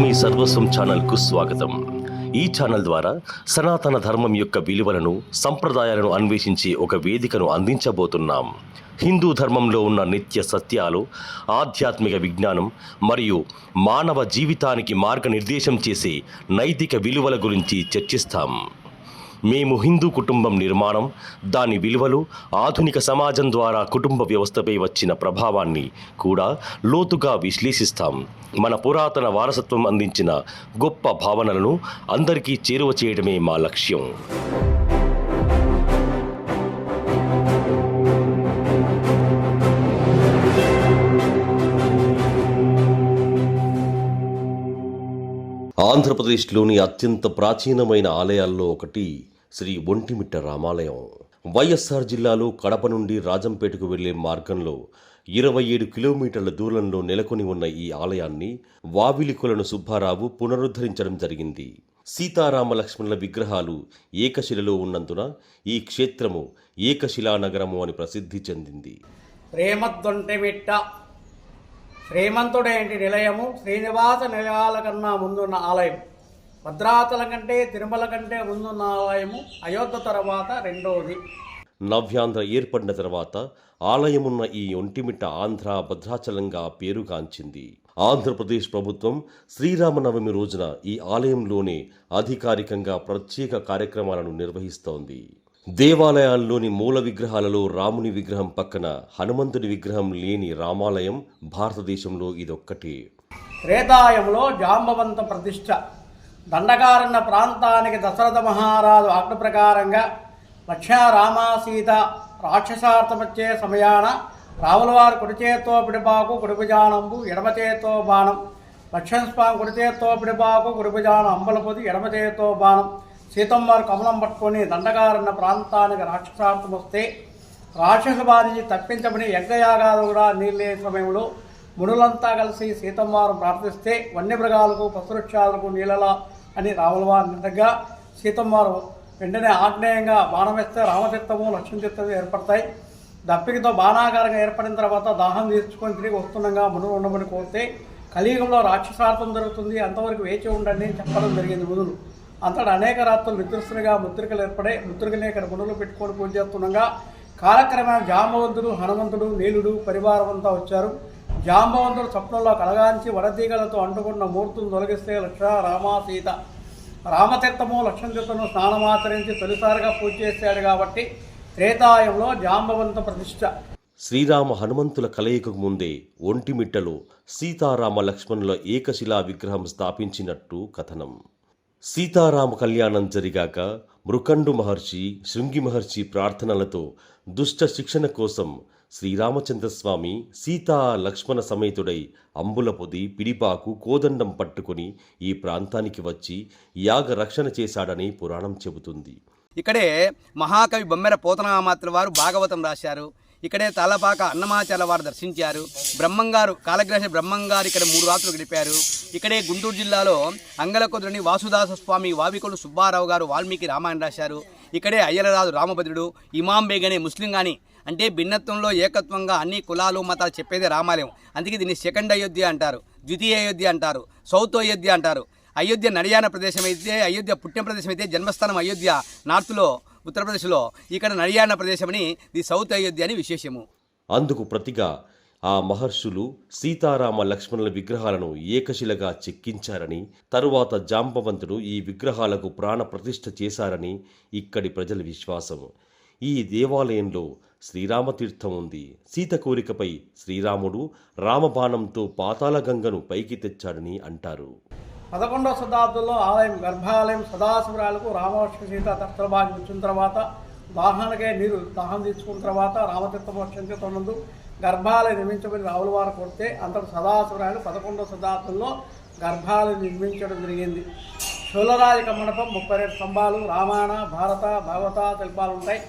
మీ సర్వస్వం ఛానల్కు స్వాగతం. ఈ ఛానల్ ద్వారా సనాతన ధర్మం యొక్క విలువలను సంప్రదాయాలను అన్వేషించి ఒక వేదికను అందించబోతున్నాం. హిందూ ధర్మంలో ఉన్న నిత్య సత్యాలు ఆధ్యాత్మిక విజ్ఞానం మరియు మానవ జీవితానికి మార్గనిర్దేశం చేసే నైతిక విలువల గురించి చర్చిస్తాం. మేము హిందూ కుటుంబం నిర్మాణం దాని విలువలు ఆధునిక సమాజం ద్వారా కుటుంబ వ్యవస్థపై వచ్చిన ప్రభావాన్ని కూడా లోతుగా విశ్లేషిస్తాం. మన పురాతన వారసత్వం అందించిన గొప్ప భావనలను అందరికీ చేరువ చేయడమే మా లక్ష్యం. ఆంధ్రప్రదేశ్లోని అత్యంత ప్రాచీనమైన ఆలయాల్లో ఒకటి శ్రీ ఒంటిమిట్ట రామాలయం. వైఎస్ఆర్ జిల్లాలో కడప నుండి రాజంపేటకు వెళ్ళే మార్గంలో ఇరవై ఏడు కిలోమీటర్ల దూరంలో నెలకొని ఉన్న ఈ ఆలయాన్ని వావిలికొలను సుబ్బారావు పునరుద్ధరించడం జరిగింది. సీతారామ లక్ష్మణుల విగ్రహాలు ఏకశిలలో ఉన్నందున ఈ క్షేత్రము ఏకశిలా నగరము అని ప్రసిద్ధి చెందింది. శ్రీమద్దొంటిమిట్ట శ్రీమంతుడేంటి నిలయము శ్రీనివాస నిలయాల కన్నా ముందున్న ఆలయం. భద్రాచల కంటే తిరుమల కంటే ముందున్న ఆలయము అయోధ్య తర్వాత రెండవది నవ్యాంధ్ర ఏర్పడిన తర్వాత ఆలయమున్న ఈ ఒంటిమిట్ట ఆంధ్ర భద్రాచలంగా పేరుగాంచింది. ఆంధ్రప్రదేశ్ ప్రభుత్వం శ్రీరామనవమి రోజున ఈ ఆలయంలోనే అధికారికంగా ప్రత్యేక కార్యక్రమాలను నిర్వహిస్తోంది. దేవాలయాల్లోని మూల విగ్రహాలలో రాముని విగ్రహం పక్కన హనుమంతుడి విగ్రహం లేని రామాలయం భారతదేశంలో ఇదొక్కటి. త్రేతాయంలో జాంబవంత ప్రతిష్ట. దండకారణ్య ప్రాంతానికి దశరథ మహారాజు ఆజ్ఞ ప్రకారంగా లక్ష్మణ రామ సీత రాక్షసార్థమచ్చే సమయాన రాములవారు కుడిచేత్తో పిడిపాకు కుడిభుజానంబు ఎడమచేత్తో బాణం. లక్ష్మణ స్వామి పిడిపాకు కుడిభుజాన అంబలపొది ఎడమ చేత్తో బాణం. సీతమ్మారు కమలం పట్టుకొని దండకారణ్య ప్రాంతానికి రాక్షసార్థం వస్తే రాక్షస బారి తప్పించమని యజ్ఞయాగాలు కూడా నీళ్ళే సమయంలో మునులంతా కలిసి సీతమ్మారు ప్రార్థిస్తే వన్యమృగాలకు పశువృక్షాలకు నీళ్ళలా అని రాములవారు నిండగా సీతమ్మారు వెంటనే ఆగ్నేయంగా బాణమేస్తే రామతీర్థము లక్ష్మీతీర్థము ఏర్పడతాయి. దప్పికతో బాణాకారంగా ఏర్పడిన తర్వాత దాహం తీర్చుకొని తిరిగి వస్తుండగా మునులు ఉండమని కోరితే కలియుగంలో రాక్షసార్థం జరుగుతుంది అంతవరకు వేచి ఉండండి అని చెప్పడం జరిగింది మునులు. అంతటా అనేక రాత్రులు నిద్రస్తులుగా ముద్రికలు ఏర్పడే ముద్రికలే ఇక్కడ గుణలు పెట్టుకొని పూజ చేస్తుండగా కాలక్రమేణ జాంబవంతుడు హనుమంతుడు నీలుడు పరివారం అంతా వచ్చారు. జాంబవంతుడు స్వప్నంలో కలగాంచి వడదీగలతో అంటుకున్న మూర్తులు తొలగిస్తే లక్ష రామ సీత. రామతీర్థము లక్ష్మణతీర్థము స్నానమాచరించి తొలిసారిగా పూజ చేశాడు కాబట్టి త్రేతాయంలో జాంబవంత ప్రతిష్ట శ్రీరామ హనుమంతుల కలయికకు ముందే ఒంటిమిట్టలో సీతారామ లక్ష్మణుల ఏకశిలా విగ్రహం స్థాపించినట్టు కథనం. సీతారామ కళ్యాణం జరిగాక మృకండు మహర్షి శృంగి మహర్షి ప్రార్థనలతో దుష్ట శిక్షణ కోసం శ్రీరామచంద్రస్వామి సీతా లక్ష్మణ సమేతుడై అంబులపొది పిడిపాకు కోదండం పట్టుకుని ఈ ప్రాంతానికి వచ్చి యాగ రక్షణ చేశాడని పురాణం చెబుతుంది. ఇక్కడే మహాకవి బొమ్మెర పోతనామాత్రుల వారు భాగవతం రాశారు. ఇక్కడే తలపాక అన్నమాచార్య వారు దర్శించారు. బ్రహ్మంగారు కాలగ్రహ బ్రహ్మంగారు ఇక్కడ మూడు రాత్రులు గడిపారు. ఇక్కడే గుంటూరు జిల్లాలో అంగలకొద్రుని వాసుదాస స్వామి వావికులు సుబ్బారావు గారు వాల్మీకి రామాయణ రాశారు. ఇక్కడే అయ్యలరాజు రామభద్రుడు ఇమాం బేగనే ముస్లిం గాని అంటే భిన్నత్వంలో ఏకత్వంగా అన్ని కులాలు మతాలు చెప్పేదే రామాలయం. అందుకే దీన్ని సెకండ్ అయోధ్య అంటారు ద్వితీయ అయోధ్య అంటారు సౌత్ అయోధ్య అంటారు. అయోధ్య నడియాన ప్రదేశం అయితే అయోధ్య పుట్టిన ప్రదేశం అయితే జన్మస్థానం అయోధ్య నార్త్లో ఉత్తరప్రదేశ్లో ఇక్కడ నడియాన ప్రదేశమని ది సౌత్ అయోధ్య అని విశేషము. అందుకు ప్రతిగా ఆ మహర్షులు సీతారామ లక్ష్మణుల విగ్రహాలను ఏకశిలగా చెక్కించారని తరువాత జాంబవంతుడు ఈ విగ్రహాలకు ప్రాణ ప్రతిష్ఠ చేశారని ఇక్కడి ప్రజల విశ్వాసం. ఈ దేవాలయంలో శ్రీరామతీర్థం ఉంది. సీత కోరికపై శ్రీరాముడు రామబాణంతో పాతాళగంగను పైకి తెచ్చాడని అంటారు. పదకొండవ శతాబ్దంలో ఆలయం గర్భాలయం సదాశివరాలకు రామలక్ష్మణ సీత దత్తభాగి వచ్చిన తర్వాత వాహనకే నీరు దాహం తీసుకున్న తర్వాత రామతీర్థం క్షంతితోనందు గర్భాలయం నిర్మించమని రావుల వారు కొడితే అంతటి సదాశివరాయలు పదకొండవ శతాబ్దంలో గర్భాలయం నిర్మించడం జరిగింది. శూలరాజక మండపం ముప్పై రెండు స్తంభాలు రామాయణ భారత భగవత శిల్పాలు ఉంటాయి.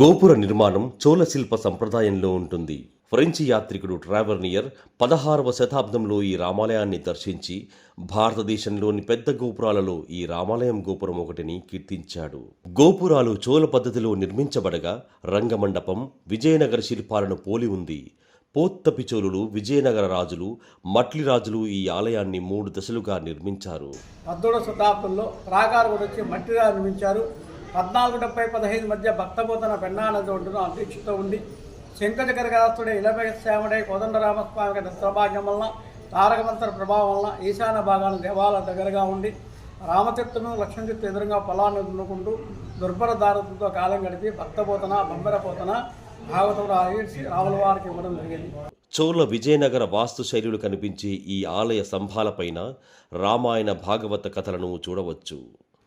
గోపుర నిర్మాణం చోళ శిల్ప సంప్రదాయంలో ఉంటుంది. ఫ్రెంచి యాత్రికుడు ట్రావర్నియర్ పదహారవ శతాబ్దంలో ఈ రామాలయాన్ని దర్శించి భారతదేశంలోని పెద్ద గోపురాలలో ఈ రామాలయం గోపురం ఒకటిని కీర్తించాడు. గోపురాలు చోళ పద్ధతిలో నిర్మించబడగా రంగమండపం విజయనగర శిల్పాలను పోలి ఉంది. పోత్తపిచోలులు విజయనగర రాజులు మట్లి రాజులు ఈ ఆలయాన్ని మూడు దశలుగా నిర్మించారు. పద్దెనిమిదవ శతాబ్దంలో ప్రాకారం వచ్చి మట్టిగా నిర్మించారు. పద్నాలుగు డెబ్బై పదహైదు మధ్య భక్తబోధన పెన్నా నది ఒడ్డున అధ్యక్షత ఉండి శంకరకరగాస్తుడే ఇలపై కోదండరామస్వామి గారి దత్తభాగ్యం వలన తారకమంత్ర ప్రభావం వలన ఈశాన్య భాగాన్ని దేవాలయ దగ్గరగా ఉండి రామతీర్థను లక్ష్మణతీర్థ ఎదురుగా పొలాన్ని దున్నుకుంటూ దుర్భర దారులతో కాలం గడిపి భక్తపోతన బొమ్మరపోతన భాగవతం రాయి రాముల వారికి ఇవ్వడం జరిగింది. చోళ విజయనగర వాస్తు శైలులు కనిపించే ఈ ఆలయ స్తంభాలపైన రామాయణ భాగవత కథలను చూడవచ్చు.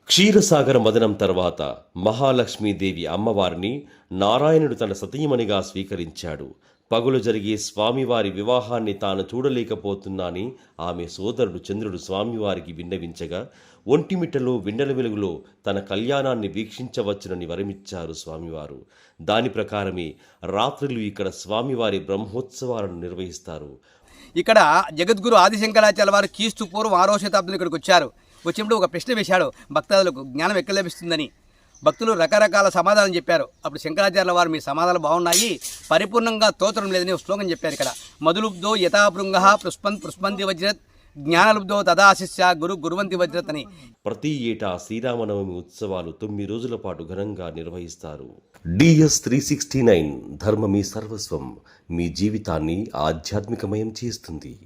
క్షీరసాగర మదనం తర్వాత మహాలక్ష్మీదేవి అమ్మవారిని నారాయణుడు తన సతీమణిగా స్వీకరించాడు. పగులు జరిగే స్వామివారి వివాహాన్ని తాను చూడలేకపోతున్నాని ఆమె సోదరుడు చంద్రుడు స్వామివారికి విన్నవించగా ఒంటిమిట్టలో విండల వెలుగులో తన కళ్యాణాన్ని వీక్షించవచ్చునని వరమిచ్చారు స్వామివారు. దాని ప్రకారమే రాత్రులు ఇక్కడ స్వామివారి బ్రహ్మోత్సవాలను నిర్వహిస్తారు. ఇక్కడ జగద్గురు ఆదిశంకరాచార్య వారు క్రీస్తు పూర్వం ఆరో శతాబ్దం ఇక్కడికి వచ్చారు. వచ్చినప్పుడు ఒక ప్రశ్న వేశాడు. భక్తులకు జ్ఞానం ఎక్కడ లభిస్తుందని. భక్తులు రకరకాల సమాధానం చెప్పారు. అప్పుడు శంకరాచార్యుల వారు మీ సమాధానాలు బాగున్నాయి. పరిపూర్ణంగా తోచడం లేదని ఒక శ్లోకం చెప్పారు ఇక్కడ. మధులుబ్ధో యథాభృంగ పుష్పం పుష్పంతి వజ్రత్ జ్ఞానలుబ్ధో తదాశిష్య గురు గురువంతి వజ్రత్ అని. ప్రతి ఏటా శ్రీరామనవమి ఉత్సవాలు తొమ్మిది రోజుల పాటు ఘనంగా నిర్వహిస్తారు. డిఎస్ త్రీ సిక్స్టీ నైన్ ధర్మమీ సర్వస్వం. మీ జీవితాన్ని ఆధ్యాత్మికమయం చేస్తుంది.